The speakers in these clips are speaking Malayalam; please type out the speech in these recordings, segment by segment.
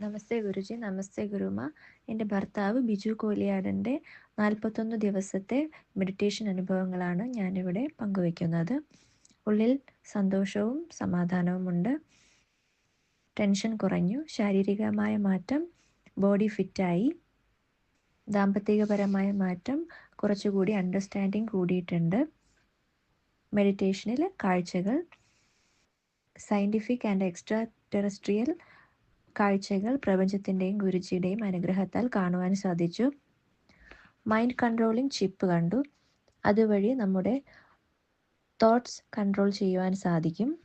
നമസ്തേ ഗുരുജി നമസ്തേ ഗുരുമ. എന്റെ ഭർത്താവ് ബിജു കോലിയാടന്റെ നാൽപ്പത്തൊന്ന് ദിവസത്തെ മെഡിറ്റേഷൻ അനുഭവങ്ങളാണ് ഞാനിവിടെ പങ്കുവയ്ക്കുന്നത്. ഉള്ളിൽ സന്തോഷവും സമാധാനവുമുണ്ട്. ടെൻഷൻ കുറഞ്ഞു. ശാരീരികമായ മാറ്റം ബോഡി ഫിറ്റായി ദാമ്പത്തികപരമായ മാറ്റം കുറച്ചുകൂടി അണ്ടർസ്റ്റാൻഡിങ് കൂടിയിട്ടുണ്ട്. മെഡിറ്റേഷനിൽ കാഴ്ചകൾ. സയന്റിഫിക് ആൻഡ് എക്സ്ട്രാ ടെറസ്ട്രിയൽ കാഴ്ചകൾ പ്രപഞ്ചത്തിന്റെയും ഗുരുജിയുടെയും അനുഗ്രഹത്താൽ കാണുവാൻ സാധിച്ചു. മൈൻഡ് കൺട്രോളിംഗ് ചിപ്പ് കണ്ടു. അതുവഴി നമ്മുടെ തോട്ട്സ് കൺട്രോൾ ചെയ്യുവാൻ സാധിക്കും.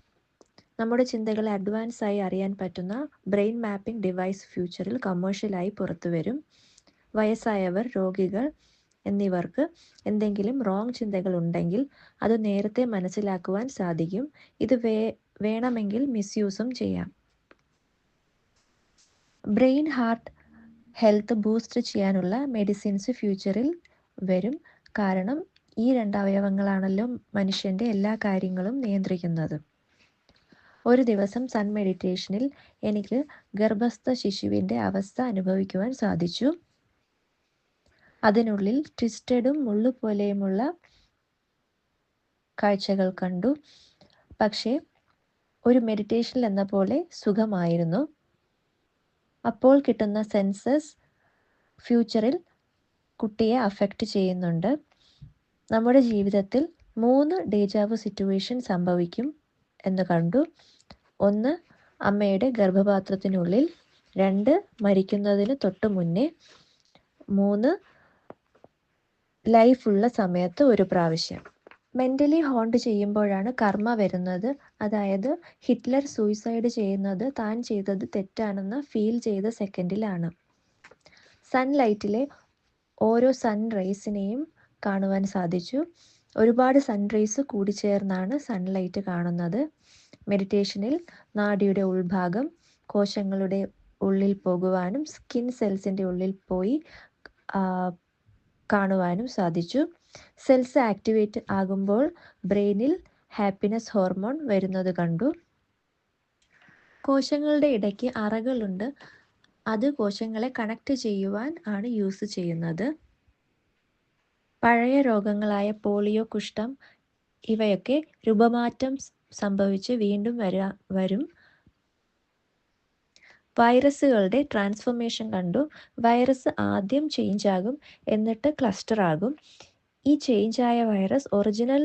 നമ്മുടെ ചിന്തകളെ അഡ്വാൻസ് ആയി അറിയാൻ പറ്റുന്ന ബ്രെയിൻ മാപ്പിംഗ് ഡിവൈസ് ഫ്യൂച്ചറിൽ കമേഴ്ഷ്യലായി പുറത്തു വരും. വയസ്സായവർ രോഗികൾ എന്നിവർക്ക് എന്തെങ്കിലും റോങ് ചിന്തകൾ ഉണ്ടെങ്കിൽ അത് നേരത്തെ മനസ്സിലാക്കുവാൻ സാധിക്കും. ഇത് വേ വേണമെങ്കിൽ മിസ്യൂസും ചെയ്യാം. ബ്രെയിൻ ഹാർട്ട് ഹെൽത്ത് ബൂസ്റ്റ് ചെയ്യാനുള്ള മെഡിസിൻസ് ഫ്യൂച്ചറിൽ വരും. കാരണം ഈ രണ്ട് അവയവങ്ങളാണല്ലോ മനുഷ്യന്റെ എല്ലാ കാര്യങ്ങളും നിയന്ത്രിക്കുന്നത്. ഒരു ദിവസം സൺ മെഡിറ്റേഷനിൽ എനിക്ക് ഗർഭസ്ഥ ശിശുവിന്റെ അവസ്ഥ അനുഭവിക്കുവാൻ സാധിച്ചു. അതിനുള്ളിൽ ട്വിസ്റ്റഡും മുള്ളു പോലെയുമുള്ള കാഴ്ചകൾ കണ്ടു. പക്ഷേ ഒരു മെഡിറ്റേഷനിൽ എന്ന പോലെ സുഖമായിരുന്നു. അപ്പോൾ കിട്ടുന്ന സെൻസസ് ഫ്യൂച്ചറിൽ കുട്ടിയെ അഫക്റ്റ് ചെയ്യുന്നുണ്ട്. നമ്മുടെ ജീവിതത്തിൽ മൂന്ന് ഡേജാവ് സിറ്റുവേഷൻ സംഭവിക്കും എന്ന് കണ്ടു. ഒന്ന് അമ്മയുടെ ഗർഭപാത്രത്തിനുള്ളിൽ രണ്ട് മരിക്കുന്നതിന് തൊട്ട് മുന്നേ മൂന്ന് ലൈഫുള്ള സമയത്ത് ഒരു പ്രാവശ്യം. മെന്റലി ഹോണ്ട് ചെയ്യുമ്പോഴാണ് കർമ്മ വരുന്നത്. അതായത് ഹിറ്റ്ലർ സൂയിസൈഡ് ചെയ്യുന്നത് താൻ ചെയ്തത് തെറ്റാണെന്ന് ഫീൽ ചെയ്ത സെക്കൻഡിലാണ് സൺലൈറ്റിലെ ഓരോ സൺ റേസിനെയും കാണുവാൻ സാധിച്ചു. ഒരുപാട് സൺ റേസ് കൂടിച്ചേർന്നാണ് സൺലൈറ്റ് കാണുന്നത്. മെഡിറ്റേഷനിൽ നാടിയുടെ ഉൾഭാഗം കോശങ്ങളുടെ ഉള്ളിൽ പോകുവാനും സ്കിൻ സെൽസിന്റെ ഉള്ളിൽ പോയി കാണുവാനും സാധിച്ചു. സെൽസ് ആക്ടിവേറ്റ് ആകുമ്പോൾ ബ്രെയിനിൽ ഹാപ്പിനെസ് ഹോർമോൺ വരുന്നത് കണ്ടു. കോശങ്ങളുടെ ഇടയ്ക്ക് അറകളുണ്ട്. അത് കോശങ്ങളെ കണക്ട് ചെയ്യുവാൻ ആണ് യൂസ് ചെയ്യുന്നത്. പഴയ രോഗങ്ങളായ പോളിയോ കുഷ്ഠം ഇവയൊക്കെ രൂപമാറ്റം സംഭവിച്ച് വീണ്ടും വരാ വരും. വൈറസുകളുടെ ട്രാൻസ്ഫോർമേഷൻ കണ്ടു. വൈറസ് ആദ്യം ചേഞ്ച് ആകും. എന്നിട്ട് ക്ലസ്റ്റർ ആകും. ഈ ചേഞ്ച് ആയ വൈറസ് ഒറിജിനൽ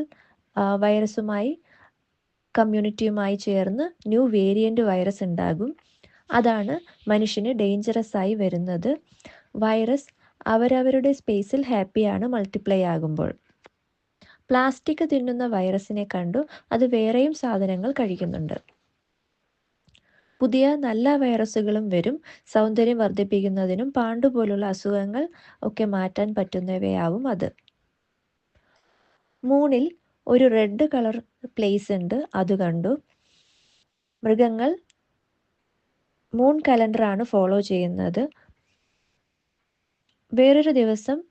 വൈറസുമായി കമ്മ്യൂണിറ്റിയുമായി ചേർന്ന് ന്യൂ വേരിയന്റ് വൈറസ് ഉണ്ടാകും. അതാണ് മനുഷ്യന് ഡേഞ്ചറസ് ആയി വരുന്നത്. വൈറസ് അവരവരുടെ സ്പേസിൽ ഹാപ്പിയാണ് മൾട്ടിപ്ലൈ ആകുമ്പോൾ. പ്ലാസ്റ്റിക് തിന്നുന്ന വൈറസിനെ കണ്ടു അത് വേറെയും സാധനങ്ങൾ കഴിക്കുന്നുണ്ട്. പുതിയ നല്ല വൈറസുകളും വരും. സൗന്ദര്യം വർദ്ധിപ്പിക്കുന്നതിനും പാണ്ടുപോലുള്ള അസുഖങ്ങൾ ഒക്കെ മാറ്റാൻ പറ്റുന്നവയാവും അത്. മൂണിൽ ഒരു റെഡ് കളർ പ്ലേസ് ഉണ്ട്. അത് കണ്ടു. മൃഗങ്ങൾ മൂൺ കലണ്ടറാണ് ഫോളോ ചെയ്യുന്നത്. വേറൊരു ദിവസം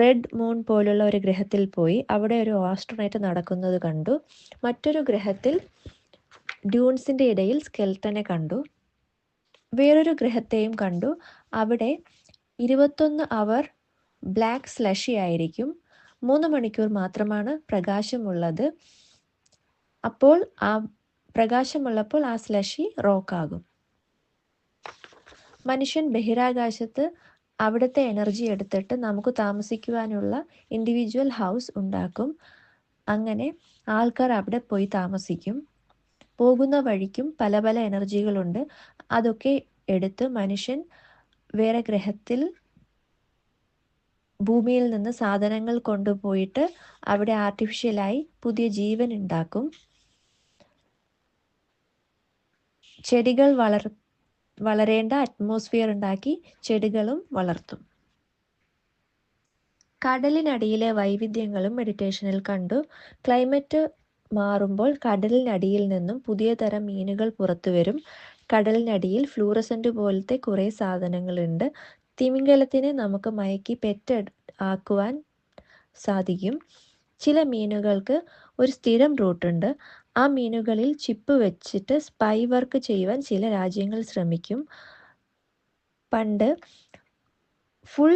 റെഡ് മൂൺ പോലുള്ള ഒരു ഗ്രഹത്തിൽ പോയി. അവിടെ ഒരു ആസ്ട്രോണൈറ്റ് നടക്കുന്നത് കണ്ടു. മറ്റൊരു ഗ്രഹത്തിൽ ഡ്യൂൺസിന്റെ ഇടയിൽ സ്കെൽട്ടനെ കണ്ടു. വേറൊരു ഗ്രഹത്തെയും കണ്ടു. അവിടെ ഇരുപത്തൊന്ന് അവർ ബ്ലാക്ക് സ്ലഷി ആയിരിക്കും. മൂന്ന് മണിക്കൂർ മാത്രമാണ് പ്രകാശമുള്ളത്. അപ്പോൾ ആ പ്രകാശമുള്ളപ്പോൾ ആ സ്ലഷി റോക്കാകും. മനുഷ്യൻ ബഹിരാകാശത്ത് അവിടുത്തെ എനർജി എടുത്തിട്ട് നമുക്ക് താമസിക്കുവാനുള്ള ഇൻഡിവിജ്വൽ ഹൗസ് ഉണ്ടാക്കും. അങ്ങനെ ആൾക്കാർ അവിടെ പോയി താമസിക്കും. പോകുന്ന വഴിക്കും പല പല എനർജികളുണ്ട്. അതൊക്കെ എടുത്ത് മനുഷ്യൻ വേറെ ഗ്രഹത്തിൽ ഭൂമിയിൽ നിന്ന് സാധനങ്ങൾ കൊണ്ടുപോയിട്ട് അവിടെ ആർട്ടിഫിഷ്യലായി പുതിയ ജീവൻ ഉണ്ടാക്കും. ചെടികൾ വളർ വളരേണ്ട അറ്റ്മോസ്ഫിയർ ഉണ്ടാക്കി ചെടികളും വളർത്തും. കടലിനടിയിലെ വൈവിധ്യങ്ങളും മെഡിറ്റേഷനിൽ കണ്ടു. ക്ലൈമറ്റ് മാറുമ്പോൾ കടലിനടിയിൽ നിന്നും പുതിയ തരം മീനുകൾ പുറത്തു വരും കടലിനടിയിൽ ഫ്ലൂറസെന്റ് പോലത്തെ കുറേ സാധനങ്ങളുണ്ട്. തിമിംഗലത്തിനെ നമുക്ക് മയക്കി പെറ്റ് ആക്കുവാൻ സാധിക്കും. ചില മീനുകൾക്ക് ഒരു സ്ഥിരം റൂട്ടുണ്ട് ആ മീനുകളിൽ ചിപ്പ് വെച്ചിട്ട് സ്പൈ വർക്ക് ചെയ്യുവാൻ ചില രാജ്യങ്ങൾ ശ്രമിക്കും. പണ്ട് ഫുൾ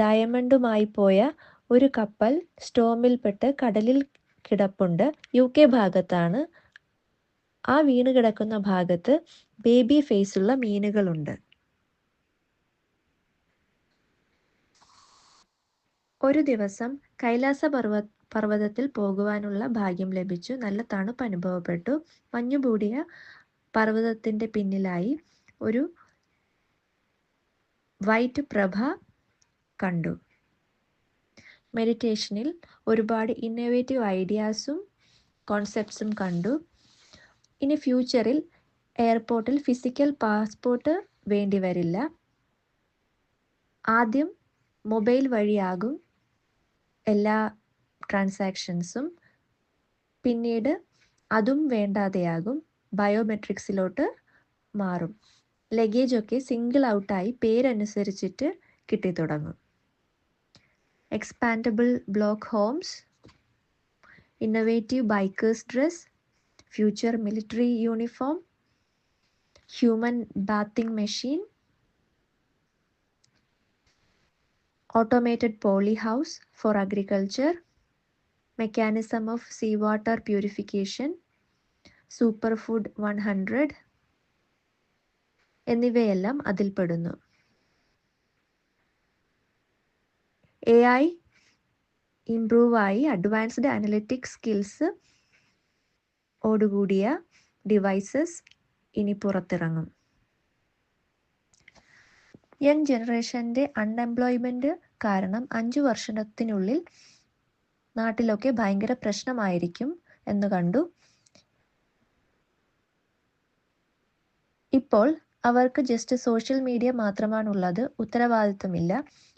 ഡയമണ്ടുമായി പോയ ഒരു കപ്പൽ സ്റ്റോമിൽപ്പെട്ട് കടലിൽ കിടപ്പുണ്ട്. യു കെ ഭാഗത്താണ്. ആ വീണ് കിടക്കുന്ന ഭാഗത്ത് ബേബി ഫേസുള്ള മീനുകളുണ്ട്. ഒരു ദിവസം കൈലാസ പർവ പർവതത്തിൽ പോകുവാനുള്ള ഭാഗ്യം ലഭിച്ചു. നല്ല തണുപ്പ് അനുഭവപ്പെട്ടു. മഞ്ഞുപൂടിയ പർവതത്തിന്റെ പിന്നിലായി ഒരു വൈറ്റ് പ്രഭ കണ്ടു. മെഡിറ്റേഷനിൽ ഒരുപാട് ഇന്നോവേറ്റീവ് ഐഡിയാസും കോൺസെപ്റ്റ്സും കണ്ടു. ഇനി ഫ്യൂച്ചറിൽ എയർപോർട്ടിൽ ഫിസിക്കൽ പാസ്പോർട്ട് വേണ്ടി വരില്ല. ആദ്യം മൊബൈൽ വഴിയാകും. എല്ലാ ട്രാൻസാക്ഷൻസും പിന്നീട് അതും വേണ്ടാതെയാകും ബയോമെട്രിക്സിലോട്ട് മാറും. ലഗേജൊക്കെ സിംഗിൾ ഔട്ടായി പേരനുസരിച്ചിട്ട് കിട്ടിത്തുടങ്ങും expandable block homes innovative bikers dress future military uniform human bathing machine automated poly house for agriculture, mechanism of seawater purification, superfood 100 എന്നിവയെല്ലാം അതിൽപ്പെടുന്നു എ ഐ ഇംപ്രൂവായി അഡ്വാൻസ്ഡ് അനലിറ്റിക് സ്കിൽസ് ഓടുകൂടിയ ഡിവൈസസ് ഇനി പുറത്തിറങ്ങും യങ് ജനറേഷന്റെ അൺഎംപ്ലോയ്മെന്റ് കാരണം അഞ്ചു വർഷത്തിനുള്ളിൽ നാട്ടിലൊക്കെ ഭയങ്കര പ്രശ്നമായിരിക്കും എന്ന് കണ്ടു. ഇപ്പോൾ അവർക്ക് ജസ്റ്റ് സോഷ്യൽ മീഡിയ മാത്രമാണുള്ളത് ഉത്തരവാദിത്വമില്ല.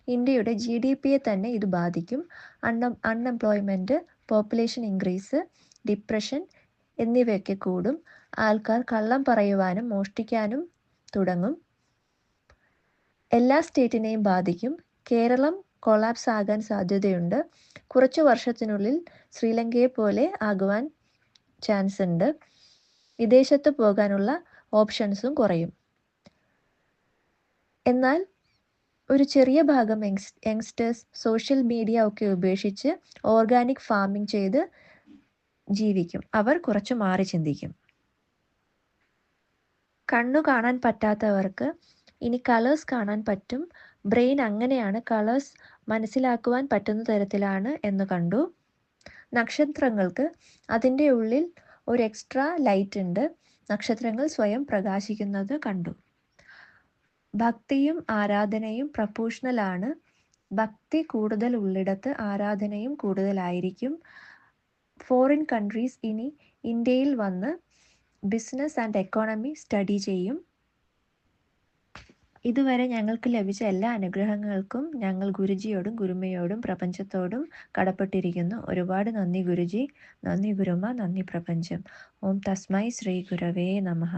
ഇന്ത്യയുടെ ജി ഡി പിയെ തന്നെ ഇത് ബാധിക്കും. Un unemployment population increase depression എന്നിവയൊക്കെ കൂടും. ആൾക്കാർ കള്ളം പറയുവാനും മോഷ്ടിക്കാനും തുടങ്ങും. എല്ലാ സ്റ്റേറ്റിനെയും ബാധിക്കും. കേരളം കൊളാപ്സ് ആകാൻ സാധ്യതയുണ്ട്. കുറച്ച് വർഷത്തിനുള്ളിൽ ശ്രീലങ്കയെ പോലെ ആകുവാൻ ചാൻസ് ഉണ്ട് വിദേശത്ത് പോകാനുള്ള ഓപ്ഷൻസും കുറയും. എന്നാൽ ഒരു ചെറിയ ഭാഗം യങ്സ് യങ്സ്റ്റേഴ്സ് സോഷ്യൽ മീഡിയ ഒക്കെ ഉപേക്ഷിച്ച് ഓർഗാനിക് ഫാമിംഗ് ചെയ്ത് ജീവിക്കും. അവർ കുറച്ച് മാറി ചിന്തിക്കും. കണ്ണു കാണാൻ പറ്റാത്തവർക്ക് ഇനി കളേഴ്സ് കാണാൻ പറ്റും. ബ്രെയിൻ അങ്ങനെയാണ് കളേഴ്സ് മനസ്സിലാക്കുവാൻ പറ്റുന്ന തരത്തിലാണ് എന്ന് കണ്ടു. നക്ഷത്രങ്ങൾക്ക് അതിന്റെ ഉള്ളിൽ ഒരു എക്സ്ട്രാ ലൈറ്റ് ഉണ്ട്. നക്ഷത്രങ്ങൾ സ്വയം പ്രകാശിക്കുന്നത് കണ്ടു. ഭക്തിയും ആരാധനയും പ്രപ്പോഷണലാണ് ഭക്തി കൂടുതൽ ഉള്ളിടത്ത് ആരാധനയും കൂടുതലായിരിക്കും. ഫോറിൻ കൺട്രീസ് ഇനി ഇന്ത്യയിൽ വന്ന് ബിസിനസ് ആൻഡ് എക്കോണമി സ്റ്റഡി ചെയ്യും. ഇതുവരെ ഞങ്ങൾക്ക് ലഭിച്ച എല്ലാ അനുഗ്രഹങ്ങൾക്കും ഞങ്ങൾ ഗുരുജിയോടും ഗുരുമയോടും പ്രപഞ്ചത്തോടും കടപ്പെട്ടിരിക്കുന്നു. ഒരുപാട് നന്ദി ഗുരുജി. നന്ദി ഗുരുമ നന്ദി പ്രപഞ്ചം. ഓം തസ്മൈ ശ്രീ ഗുരവേ നമഃ.